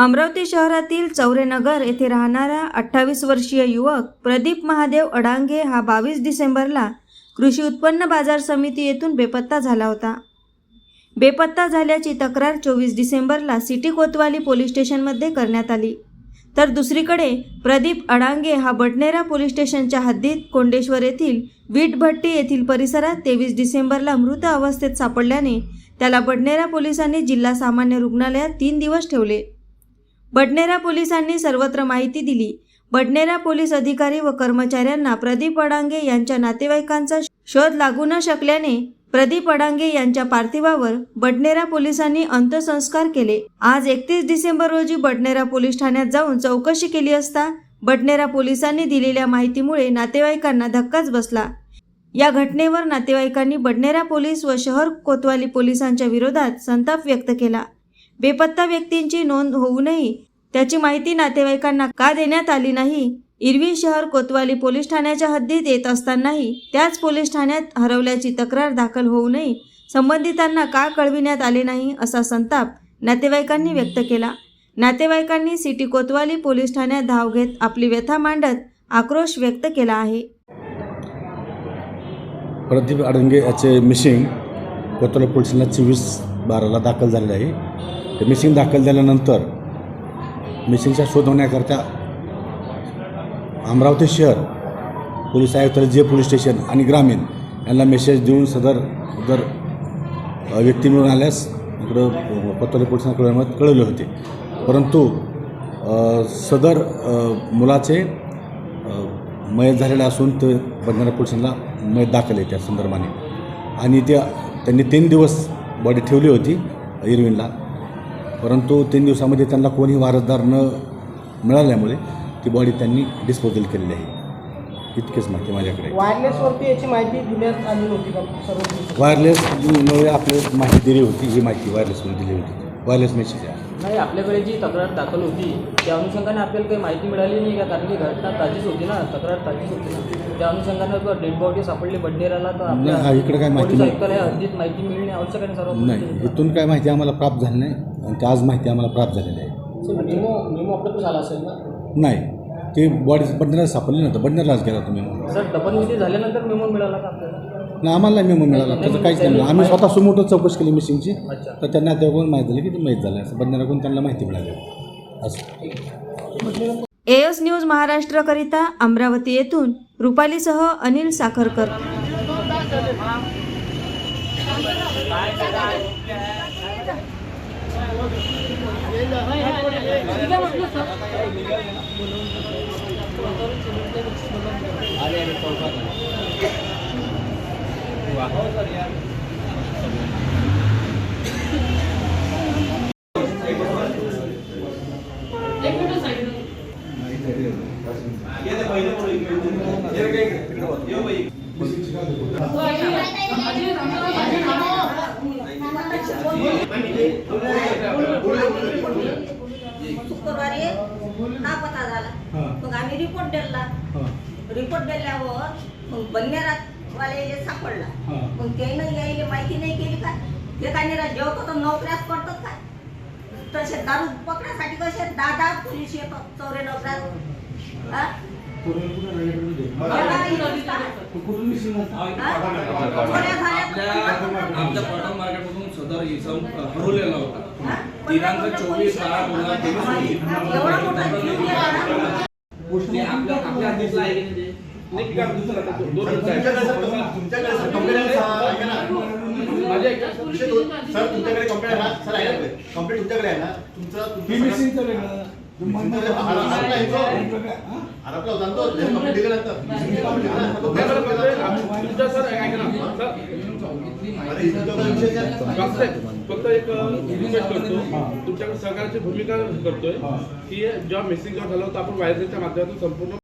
अमरावती शहरातील चौरेनगर येथे राहणारा अठ्ठावीस वर्षीय युवक प्रदीप महादेव अडांगे हा बावीस डिसेंबरला कृषी उत्पन्न बाजार समिती येथून बेपत्ता झाला होता. बेपत्ता झाल्याची तक्रार चोवीस डिसेंबरला सिटी कोतवाली पोलीस स्टेशनमध्ये करण्यात आली. तर दुसरीकडे प्रदीप अडांगे हा बडनेरा पोलीस स्टेशनच्या हद्दीत कोंडेश्वर येथील वीटभट्टी येथील परिसरात तेवीस डिसेंबरला मृत अवस्थेत सापडल्याने त्याला बडनेरा पोलिसांनी जिल्हा सामान्य रुग्णालयात तीन दिवस ठेवले. बडनेरा पोलिसांनी सर्वत्र माहिती दिली. बडनेरा पोलीस अधिकारी व कर्मचाऱ्यांना प्रदीप अडांगे यांच्या नातेवाईकांचा शोध लागू न शकल्याने प्रदीप अडांगे यांच्या पार्थिवावर बडनेरा पोलिसांनी अंत्यसंस्कार केले. आज एकतीस डिसेंबर रोजी बडनेरा पोलीस ठाण्यात जाऊन चौकशी केली असता बडनेरा पोलिसांनी दिलेल्या माहितीमुळे नातेवाईकांना धक्काच बसला. या घटनेवर नातेवाईकांनी बडनेरा पोलीस व शहर कोतवाली पोलिसांच्या विरोधात संताप व्यक्त केला. बेपत्ता व्यक्तींची नोंद होऊनही त्याची माहिती नातेवाईकांना का देण्यात आली नाही? इरवी शहर कोतवाली पोलीस ठाण्याच्या हद्दीत येत असतानाही त्याच पोलीस ठाण्यात हरवल्याची तक्रार दाखल होऊनही संबंधितांना का कळविण्यात आले नाही असा संताप नातेवाईकांनी व्यक्त केला. नातेवाईकांनी सिटी कोतवाली पोलीस ठाण्यात धाव घेत आपली व्यथा मांडत आक्रोश व्यक्त केला आहे. प्रदीप अडंगे याचे मिशिंग कोतवाल पोलिसांना चोवीस बाराला दाखल झालेले आहे. ते मिसिंग दाखल झाल्यानंतर मिसिंगचा शोध होण्याकरता अमरावती शहर पोलीस आयुक्त जे पोलीस स्टेशन आणि ग्रामीण यांना मेसेज देऊन सदर जर व्यक्ती मिळून आल्यास इकडं पत्र पोलिसांना कळवण्यात कळवले होते. परंतु सदर मुलाचे मयत झालेला असून ते बंधारा पोलिसांना मयत दाखल आहे त्या संदर्भाने. आणि त्या त्यांनी तीन दिवस बॉडी ठेवली होती इरविनला. परंतु तीन दिवसामध्ये त्यांना कोणी वारसदार न मिळाल्यामुळे ती बॉडी त्यांनी डिस्पोजल केलेली आहे. इतकेच माहिती माझ्याकडे वायरलेसवरती याची माहिती देण्यात आली नव्हती का? सर्व वायरलेसमुळे आपली माहिती दिली होती ही माहिती वायरलेसमध्ये दिली होती. वायरलेस मेसेज आहे. नाही आपल्याकडे जी तक्रार दाखल होती त्या अनुषंगाने आपल्याला काही माहिती मिळाली नाही का? कारण की घटना ताजीच होती ना तक्रार ताजीच होती ना. त्या अनुषंगाने डेड बॉडी सापडली बडनेराला तर नाही, हा, इकडे काय माहिती पोलीस नाही. आयुक्तालय हद्दीत माहिती मिळणे आवश्यक आहे ना सर्व नाही इथून काय माहिती आम्हाला प्राप्त झाली नाही आणि ते आज माहिती आम्हाला प्राप्त झालेली आहे. निमो निमो उपलब्ध झाला असेल ना? नाही ते बॉडी बंडरला सापडली नव्हतं बंडरलाच गेला तुम्ही सर दफनविधी झाल्यानंतर मेमो मिळाला का आपल्याला? नाही आम्हाला मेमो मिळाला. त्याचं काहीच नाही मिळालं. आम्ही स्वतः सुमोटो चौकशी केली मिसिंगची तर त्यांना तेव्हा माहिती झाली की ते माहीत झालं. असं बंडराकडून त्यांना माहिती मिळाली. असं. एएस न्यूज महाराष्ट्रकरिता अमरावती येथून रुपालीसह अनिल साखरकर. शुक्रवारी हा पता झाला. मग आम्ही रिपोर्ट दिला. रिपोर्ट दिल्यावर मग बन्यारात वाले सापडला. मग त्यानं यायला माहिती नाही केली का? ते काय नाही जेवतो तर नोकऱ्यात पडतात काय तसे दारू पकडासाठी कसे? दादा पोलीस येतात चौरे नोकऱ्यात. हा? हा? थोड्या घरात- आमच्या मार्केटमधून सदर इसम हरवलेला होता. हा? दिनांक चोवीस बारा दोन हजार तेवीस रोजी एवढा मोठा जीव गेला ना? ते आपल्या आपल्या हद्दीतला आहे की नाही ते? नाही, दुसरं. सर तुमच्याकडे कंप्लेंट आहे ना आहे ना कंप्लेंट तुमच्याकडे आहे ना तुमचं? फक्त एक रिक्वेस्ट करतो तुमच्याकडे सहकार्याची भूमिका करतोय की जेव्हा मिसिंग झालं होतं आपण वायरलेसच्या माध्यमातून संपूर्ण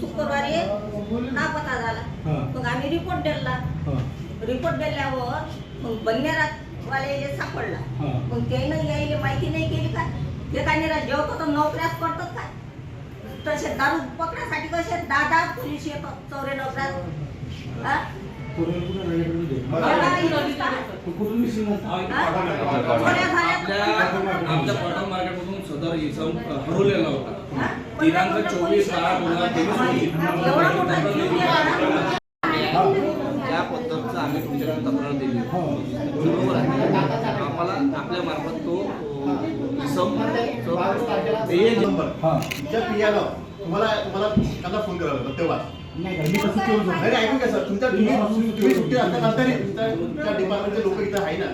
शुक्रवारी हा पता झाला. मग आम्ही रिपोर्ट दिला. रिपोर्ट दिल्यावर मग बन्यारात वाले सापडला. मग त्यानं यायले माहिती माहिती नाही केली काय ते काय निरा जेवतो तर नोकऱ्याच करतात काय तसे दारू पकडासाठी कसे? दहा दहा पोलीस येतात. चौरे नोकऱ्यात आपल्या पॉटम मार्केटमधून सदर इसम हरवलेला होता. हा? दिनांक चोवीस बारा दोन हजार तेवीस पद्धतीचं आम्ही तुमच्याकडे तक्रार दिली. बरोबर आहे. आम्हाला आपल्या मार्फत तो इसम तुम्हाला तुम्हाला त्यांना फोन करावा लागला तेव्हा. नाही ऐकून घ्या सर तुमच्या तुम्ही तुम्ही सुट्टी असल्यानंतरही तुमच्या तुमच्या डिपार्टमेंटचे लोक इथं आहे ना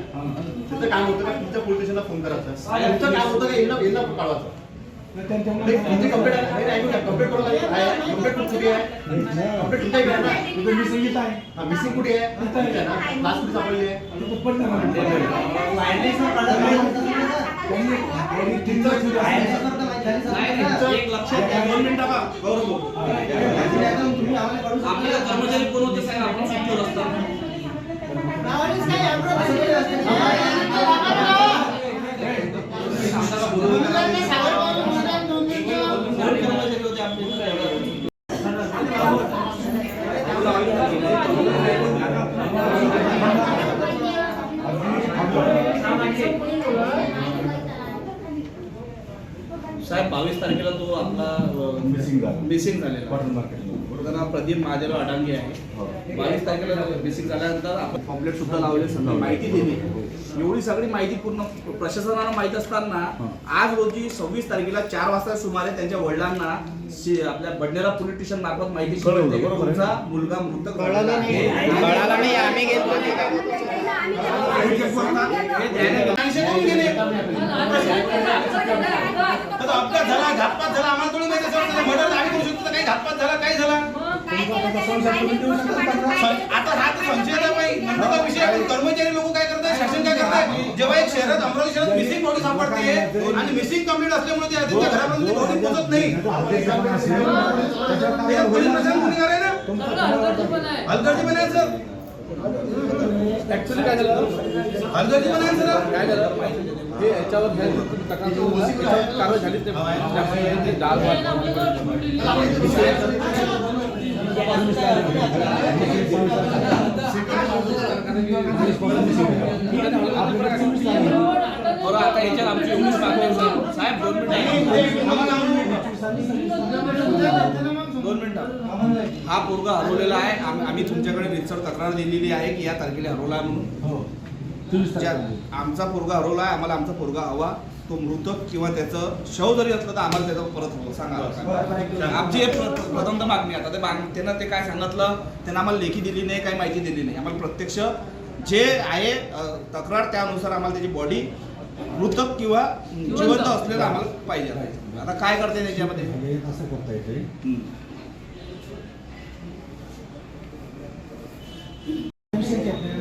त्याचं काम होतं का तुमच्या पोलीस स्टेशनला फोन करायचं तुमचं काम होतं का यांना यांना काढवायचं नाही, तुमची कंप्लेंट आहे नाही, ऐकून घ्या कंप्लेंट कोणाला आहे कंप्लेंट कुठे आहे कंप्लेंट तुमच्या इकडे आहे ना हा मिसिंग कुठे आहे तुमच्या आहे ना लास्ट कुठे सापडली आहे एक लक्षात घ्या दोन मिनिटं बा गौरव भाऊ. आपल्याला कर्मचारी कोण होते सांगा आपण सुट्टीवर असतात सांगता का बोलू नका. दोन कर्मचारी होते आपले साहेब बावीस तारखेला तो आपला Missing झाला. मिसिंग झालेला. कॉटन मार्केट प्रदीप महादेव अडांगे आहे. बावीस तारखेला मिसिंग झाल्यानंतर आपण पॉम्पलेट सुद्धा लावले माहिती दिली. एवढी सगळी माहिती पूर्ण प्रशासनाला माहीत असताना आज रोजी सव्वीस तारखेला चार वाजता सुमारे त्यांच्या वडिलांना आपल्या बडनेरा पोलीस स्टेशन मार्फत माहिती. तुमचा मुलगा मृत. हे अपघात झाला घातपात झाला आम्हाला थोडी माहिती असेल मर्डर आम्ही करू शकतो. तर काही घातपात झाला काय झाला शहरात अमरावती शहरात मिसिंग बॉडी सापडते. आणि मिसिंग कंप्लीट असल्यामुळे ते त्यांच्या घरापर्यंत बॉडी पोहोचत नाही. त्याच्यात पोलीस प्रशासन गुन्हेगार आहे ना? हलगर्जी पण आहे. सर? ऍक्च्युली काय झालं? हलगर्जी पण आहे सर? काय झालं? हे याच्यावर कारवाई झालीच नाही. बरं आता याच्यात आमची एवढीच मागणी साहेब. दोन मिनिटं दोन मिनिटं. हा पोरगा हरवलेला आहे. आम- आम्ही तुमच्याकडे रितसर तक्रार दिलेली आहे की या तारखेला हरवला म्हणून. ज्या- आमचा पोरगा हरवला आहे आम्हाला आमचा पोरगा हवा तो मृतक किंवा त्याचं शव जरी असलं तर आम्हाला त्याचं परत हवं सांगा आमची एक प्र- प्रथमतः मागणी आता ते त्यांना ते काय सांगितलं त्यांना आम्हाला लेखी दिली नाही काही माहिती दिली नाही. आम्हाला प्रत्यक्ष जे आहे तक्रार त्यानुसार आम्हाला त्याची बॉडी मृतक किंवा जिवंत. असलेलं आम्हाला पाहिजे. आता. काय करते त्याच्यामध्ये असं करता येते.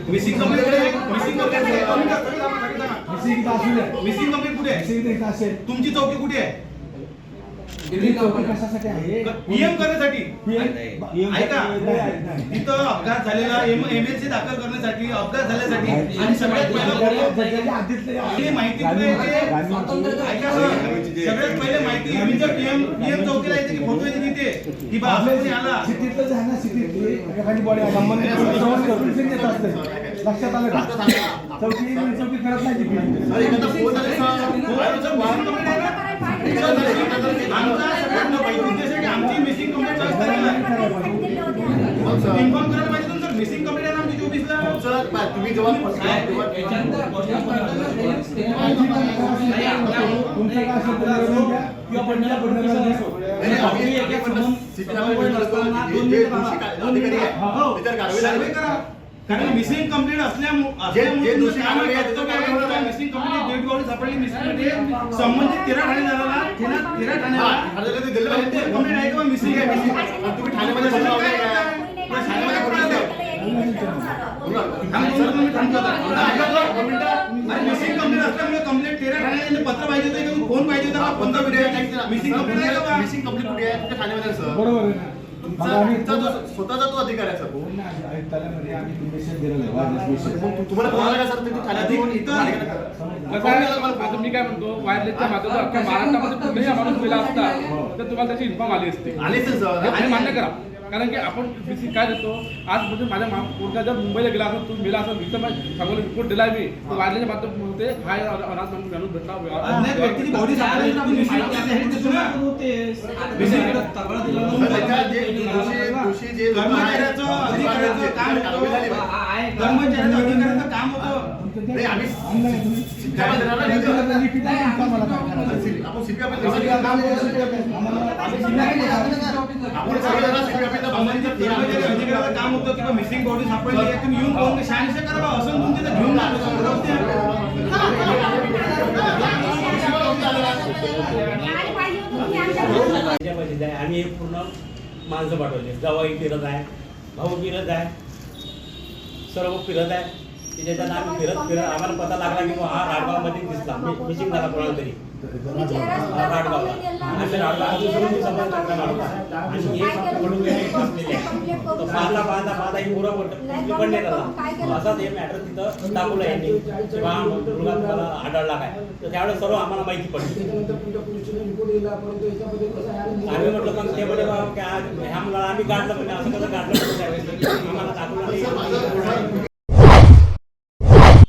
Missing complete missing complete missing complete असेल. तुमची चौकी कुठे आहे? पीएम करण्यासाठी. ऐका तिथं अपघात झालेला दाखल करण्यासाठी अपघात झाल्यासाठी आणि सगळ्यात पहिला ही माहिती कुठे येते ऐका सर, सगळ्यात पहिले माहिती तुमच्या पीएम पीएम चौकीला येते की फोटो येते तिथे की बा असं कोणी आला? सिटीतलंच आहे. ना सिटीत एखादी बॉडी संबंधित येत असते. लक्षात आलं का? चौकी चौकी करत नाही तुम्ही जेव्हा जेव्हा कारण मिसिंग कंप्लेंट असल्यामुळे. मिसिंग कंप्लेंट सापडली. मिसिंग संबंधित तेरा ठाणे झाला तेरा हा, कंप्लेंट आहे? का मिसिंग आहे? तुम्ही ठाण्यामध्ये कंप्लेंट असल्यामुळे कंप्लेंट तेरा पत्र पाहिजे होतं फोन पाहिजे होता. पंधरा मिनिटं मिसिंग कंप्लेंट? मिसिंग कंप्लीट कुठे आहे? तुमच्या ठाण्यामध्ये आहे, सर बरोबर आहे ना तुमचा तुमचा जो स्वतःचा तो अधिकार आहे सर. आयुक्तालयामध्ये आम्ही मेसेज दिलेला आहे वायरलेस मेसेज मग तु- तुम्हाला कोणाला काय सर. तुम्ही ठाण्यात येऊन इथं मार्ग करा. कसं आहे आता मी काय म्हणतो वायरलेसच्या माध्यमातून अख्ख्या महाराष्ट्रामध्ये कुठेही हा माणूस मेला असता तर तुम्हाला त्याची इन्फॉर्म आली असते. सर. हे मान्य करा. कारण की आपण BC काय देतो? आज म्हणजे माझ्या मा- पोरगा जर मुंबईला गेला असं तू मेला असं इथं माझ्या सांगोला रिपोर्ट दिलाय मी. तर वाढल्याच्या माध्यमातून म्हणते हा अनाथ माणूस माणूस भेटला दिला काम होतं. काम होतं किंवा मिसिंग बॉडी सापडली आहे तुम्ही येऊन कोण शहानिशा करा बा, असं तुम्ही तिथं घेऊन आम्ही हे पूर्ण माणसं पाठवले. जावई फिरत आहे भाऊ फिरत आहे सर्व फिरत आहे. की ज्याच्यानं आम्ही फिरत फिरत आम्हाला पता लागला की हा राडगावमध्ये दिसला. मिसिंग झाला कोणाला तरी. हा राडगावला राडगाव आणि गेले, बसलेले पाहता पाहता पाहता ही पुरं पडले त्याला असाच हे मॅटर तिथं दाखवलं यांनी. किंवा मुलगा तुम्हाला आढळला काय? तर त्यावेळेस सर्व आम्हाला माहिती पडली. आम्ही म्हटलं ते बा, ह्या मुलाला आम्ही काढलं म्हणजे असं कसं काढलं आम्हाला दाखवलं नाही.